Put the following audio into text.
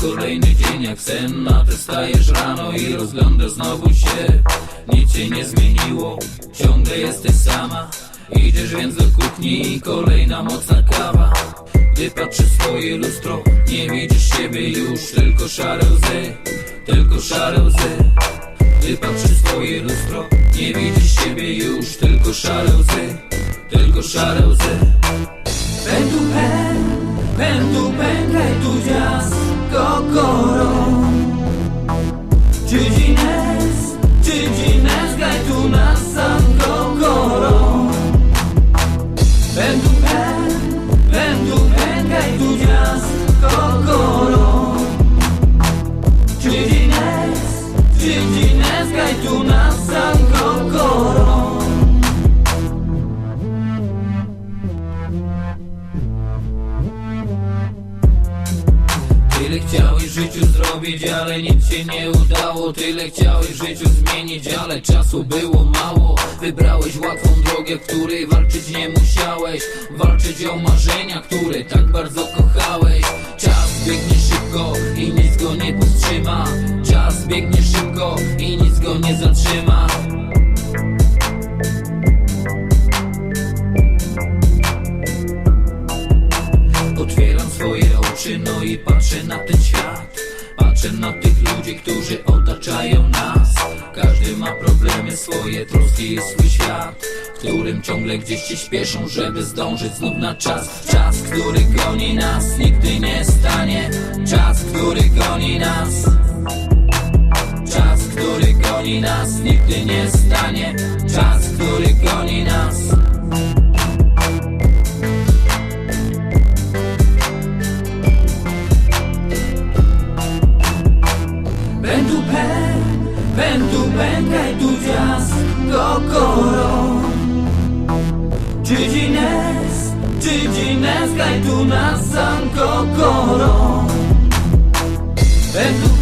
kolejny dzień jak sen A ty stajesz rano i rozglądasz znowu się. Nic cię nie zmieniło, ciągle jesteś sama. Idziesz więc do kuchni i kolejna mocna kawa. Gdy patrzysz w swoje lustro, nie widzisz siebie już Tylko szare łzy, tylko szare łzy. Gdy patrzysz w swoje lustro, nie widzisz siebie już Tylko szare łzy, tylko szare łzy tu Tyle chciałeś w życiu zrobić, ale nic się nie udało. Tyle chciałeś w życiu zmienić, ale czasu było mało. Wybrałeś łatwą drogę, w której walczyć nie musiałeś. Walczyć o marzenia, które tak bardzo kochałeś. Czas biegnie szybko i nic go nie powstrzyma. Czas biegnie szybko i nic go nie zatrzyma no i patrzę na ten świat. Patrzę na tych ludzi, którzy otaczają nas. Każdy ma problemy swoje, troski i swój świat W którym ciągle gdzieś się śpieszą, żeby zdążyć znów na czas. Czas, który goni nas, nigdy nie stanie. Czas, który goni nas. Czas, który goni nas, nigdy nie stanie. Czas, który goni nas Cücines, cücines, kaj tu nasan, kokoro. Pen